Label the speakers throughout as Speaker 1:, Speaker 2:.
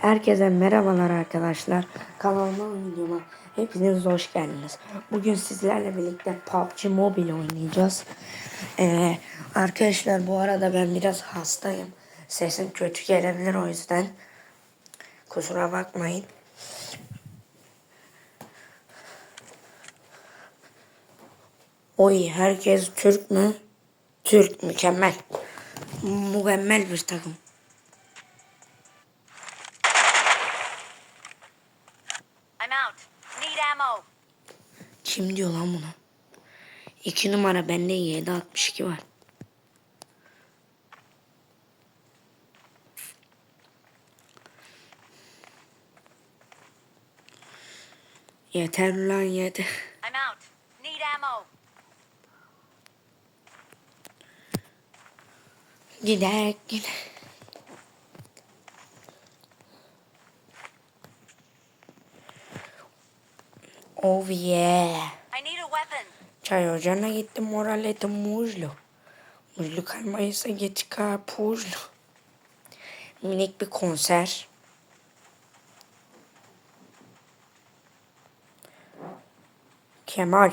Speaker 1: Herkese merhabalar arkadaşlar. Kanalıma videoma hepiniz hoş geldiniz. Bugün sizlerle birlikte PUBG Mobile oynayacağız. Ee, arkadaşlar bu arada ben biraz hastayım. Sesim kötü gelebilir o yüzden. Kusura bakmayın. Oy herkes Türk mü? Türk mükemmel. Mükemmel bir takım. Kim diyor lan bunu? İki numara bende 762 var. Yeter lan yeter.
Speaker 2: I'm out. Need ammo.
Speaker 1: Gider gider. Oh yeah. Çay ocağına gittim moralete muzlu. Muzlu kalmayırsa git karpuzlu. Minik bir konser. Kemal.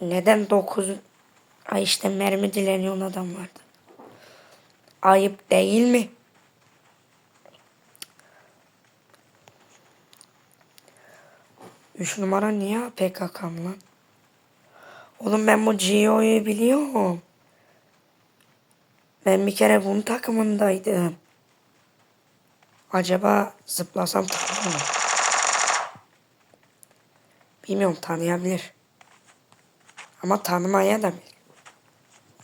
Speaker 1: Neden dokuz ay işte mermi dileniyorsun adam vardı. Ayıp değil mi? Üç numara niye PKK'm lan? Oğlum ben bu Gio'yu biliyorum. Ben bir kere bunun takımındaydım. Acaba zıplasam tanır mı? Bilmiyorum tanıyabilir. Ama tanımaya da bilir.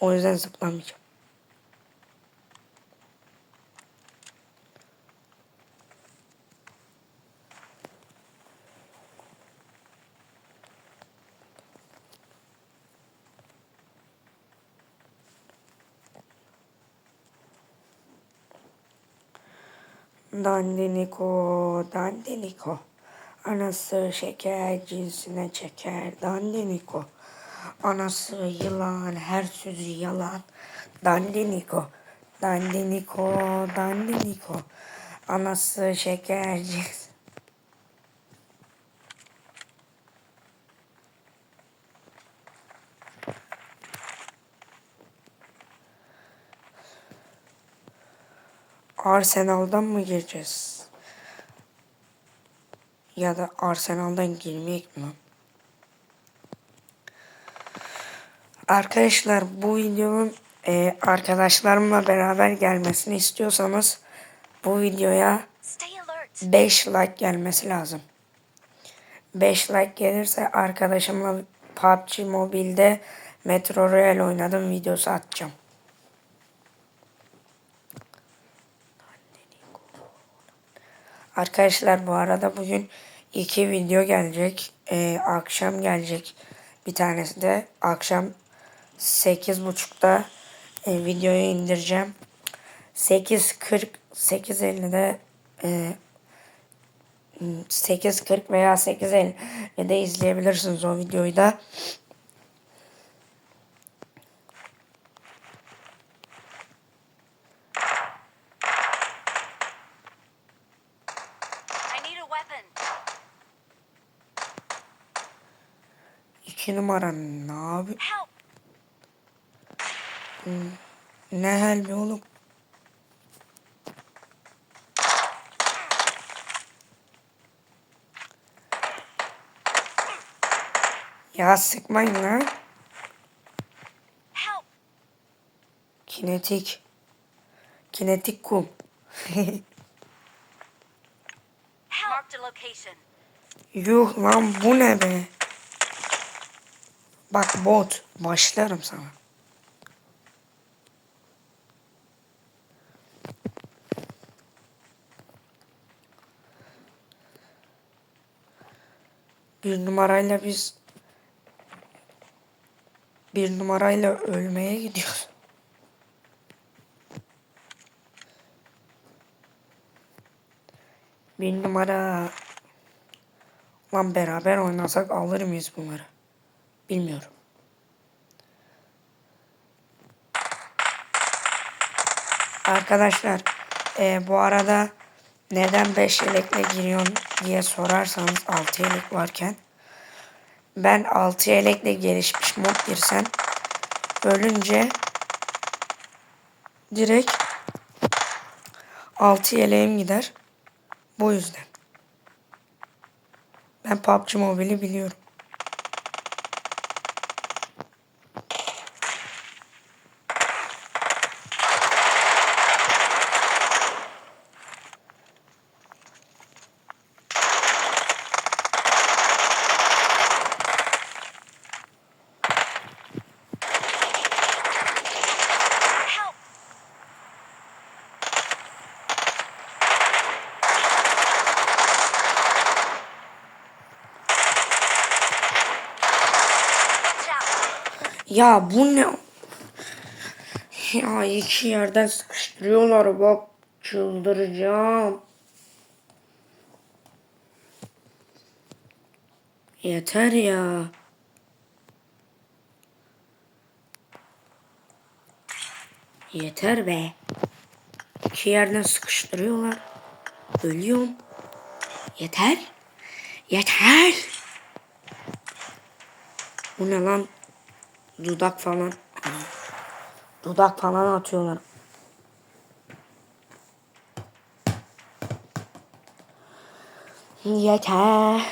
Speaker 1: O yüzden zıplamayacağım. Dandiniko, dandiniko. Anası şeker cinsine çeker, dandiniko. Anası yılan, her sözü yalan. Dandiniko, dandiniko, dandiniko. Anası şeker cins. Arsenal'dan mı gireceğiz? Ya da Arsenal'dan girmeyek mi? Arkadaşlar bu videonun e, arkadaşlarımla beraber gelmesini istiyorsanız bu videoya
Speaker 2: Stay alert.
Speaker 1: 5 like gelmesi lazım. 5 like gelirse arkadaşımla PUBG Mobile'de Metro Royale oynadım videosu atacağım. Arkadaşlar bu arada bugün iki video gelecek. Ee, akşam gelecek bir tanesi de. Akşam 8.30'da e, videoyu indireceğim. 8.40 8.50'de e, 8.40 veya 8.50'de izleyebilirsiniz o videoyu da. İki numara ne abi?
Speaker 2: Help.
Speaker 1: Ne be oğlum? Ya sıkmayın lan. Kinetik. Kinetik kum. Yuh lan bu ne be? Bak bot. Başlarım sana. Bir numarayla biz bir numarayla ölmeye gidiyoruz. Bir numara Lan beraber oynasak alır mıyız bunları? Bilmiyorum. Arkadaşlar e, bu arada neden 5 yelekle giriyorsun diye sorarsanız 6 yelek varken ben 6 yelekle gelişmiş mod girsem ölünce direkt 6 yeleğim gider. Bu yüzden. Ben PUBG Mobile'i biliyorum. Ya bu ne? Ya iki yerden sıkıştırıyorlar bak çıldıracağım. Yeter ya. Yeter be. İki yerden sıkıştırıyorlar. Ölüyorum. Yeter. Yeter. Bu ne lan? Dudak falan. Dudak falan atıyorlar. Yeter.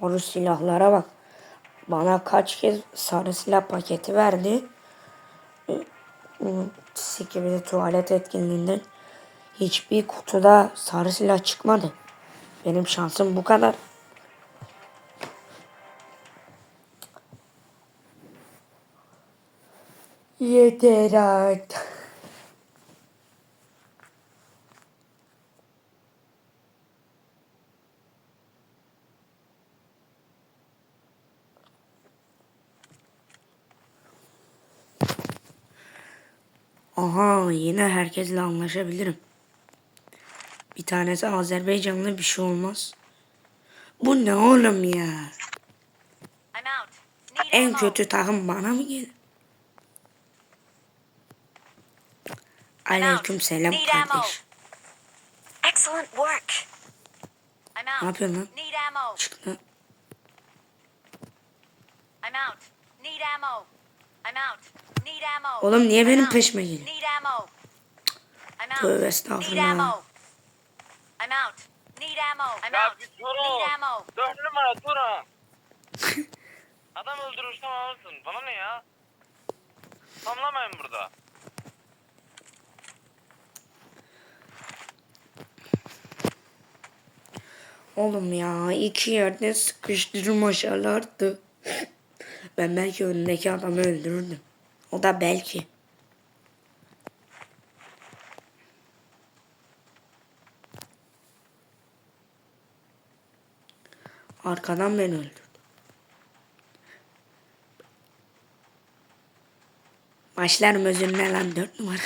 Speaker 1: Sarı silahlara bak. Bana kaç kez sarı silah paketi verdi. Sikibidi tuvalet etkinliğinden hiçbir kutuda sarı silah çıkmadı. Benim şansım bu kadar. Yeter artık. Aha yine herkesle anlaşabilirim. Bir tanesi Azerbaycanlı bir şey olmaz. Bu ne oğlum ya? En kötü takım bana mı gelir? Aleyküm selam kardeş.
Speaker 2: Excellent work.
Speaker 1: Ne yapıyorsun lan? Çıktı.
Speaker 2: I'm out. Need ammo.
Speaker 1: Oğlum niye
Speaker 2: I'm
Speaker 1: benim
Speaker 2: out.
Speaker 1: peşime geliyor?
Speaker 2: Need ammo. I'm out.
Speaker 1: Tövbe
Speaker 2: Need
Speaker 1: estağfurullah.
Speaker 2: ammo. I'm out. Need ammo. I'm
Speaker 3: Ya
Speaker 2: out.
Speaker 3: bir
Speaker 2: Need
Speaker 3: durun.
Speaker 2: ammo.
Speaker 3: Dört numara durun. Adam öldürürsem alırsın. Bana ne ya? Tamlamayın burada.
Speaker 1: Oğlum ya iki yerde sıkıştırmaşalardı. Ben belki önündeki adamı öldürürdüm. O da belki. Arkadan beni öldürdü. Başlarım özünle lan dört numara.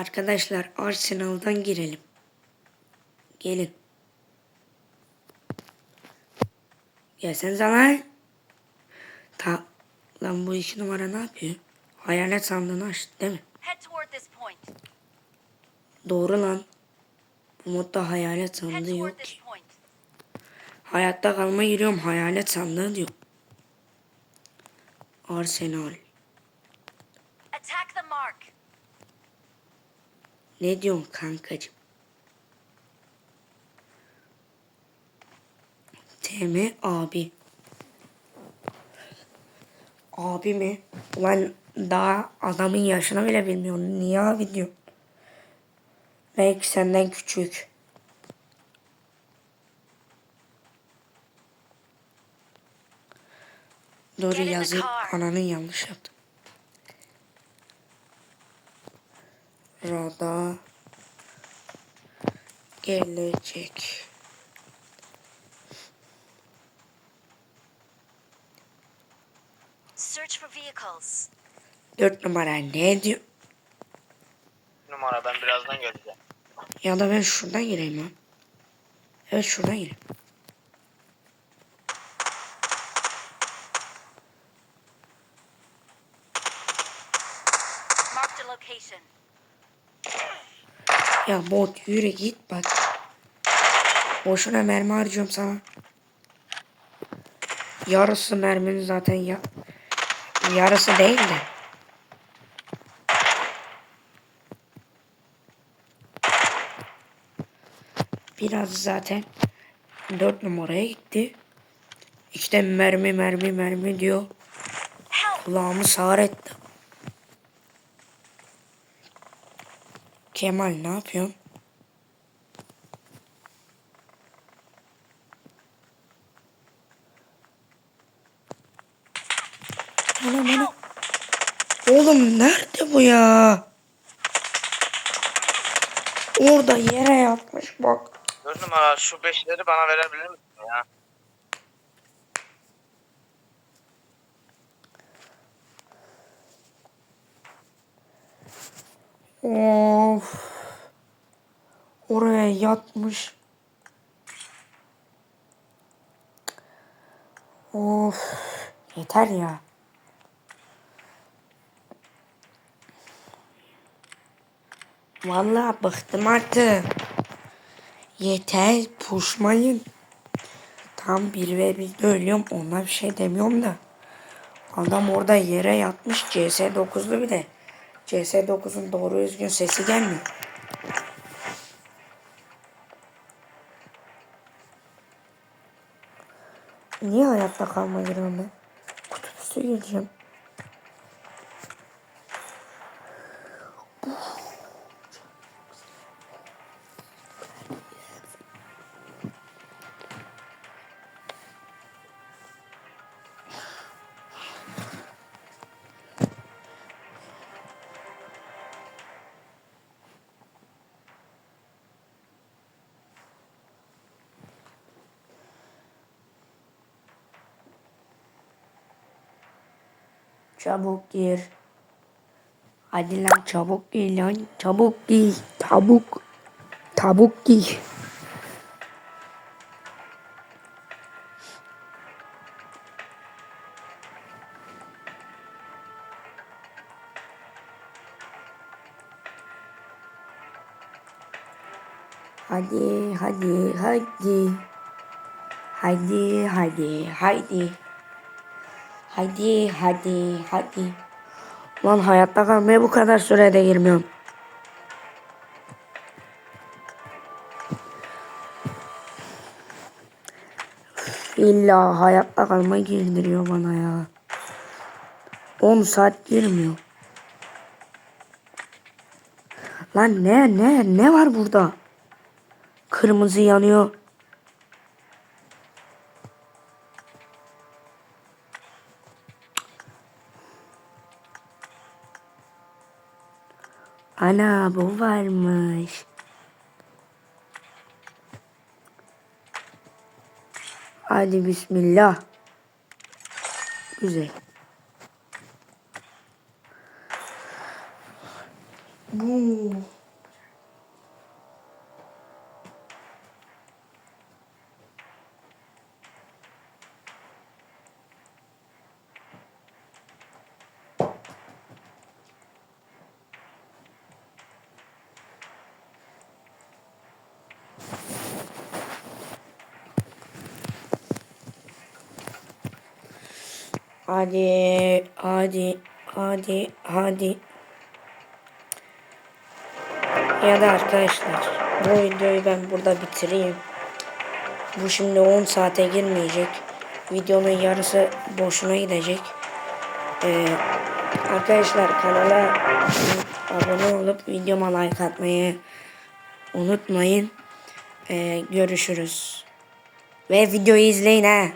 Speaker 1: Arkadaşlar Arsenal'dan girelim. Gelin. Gelsenize lan. Ta lan bu iki numara ne yapıyor? Hayalet sandığını açtı değil mi? Doğru lan. Bu modda hayalet sandığı yok ki. Hayatta kalma giriyorum hayalet sandığı diyor. Arsenal.
Speaker 2: Attack the mark.
Speaker 1: Ne diyorsun kankacığım? TM abi. Abi mi? Ulan daha adamın yaşını bile bilmiyorum. Niye abi diyor? Belki senden küçük. Doğru
Speaker 2: Get in the
Speaker 1: yazı
Speaker 2: car.
Speaker 1: ananın yanlış yaptı. sırada gelecek.
Speaker 2: Search for vehicles.
Speaker 1: Dört numara ne diyor?
Speaker 3: Numara ben birazdan geleceğim.
Speaker 1: Ya da ben şuradan gireyim lan. Evet şuradan gireyim. Ya bot yürü git bak. Boşuna mermi harcıyorum sana. Yarısı merminin zaten ya. Yarısı değil de. Biraz zaten 4 numaraya gitti. İşte mermi mermi mermi diyor. Kulağımı sağır etti. Kemal ne yapıyorsun? Anam anam. Oğlum nerede bu ya? Orada yere yatmış bak.
Speaker 3: Dört numara şu beşleri bana verebilir misin ya?
Speaker 1: Of. Oraya yatmış. Of. Yeter ya. Vallahi bıktım artık. Yeter puşmayın. Tam bir ve bir de ölüyorum. Ona bir şey demiyorum da. Adam orada yere yatmış CS9'lu bir de. CS9'un doğru düzgün sesi gelmiyor. Niye hayatta kalma giriyorum ben? Kutupüstü gireceğim. Çabuk gir. Hadi lan çabuk giy lan. Çabuk giy. Tabuk. Tabuk giy. Hadi hadi hadi. Hadi hadi hadi. Hadi hadi hadi. Lan hayatta kalmaya bu kadar sürede girmiyorum. İlla hayatta kalma girdiriyor bana ya. 10 saat girmiyor. Lan ne ne ne var burada? Kırmızı yanıyor. Ana bu varmış. Hadi bismillah. Güzel. Bu. Hadi, hadi, hadi, hadi. Ya da arkadaşlar bu videoyu ben burada bitireyim. Bu şimdi 10 saate girmeyecek. Videonun yarısı boşuna gidecek. Ee, arkadaşlar kanala abone olup videoma like atmayı unutmayın. Ee, görüşürüz. Ve videoyu izleyin ha.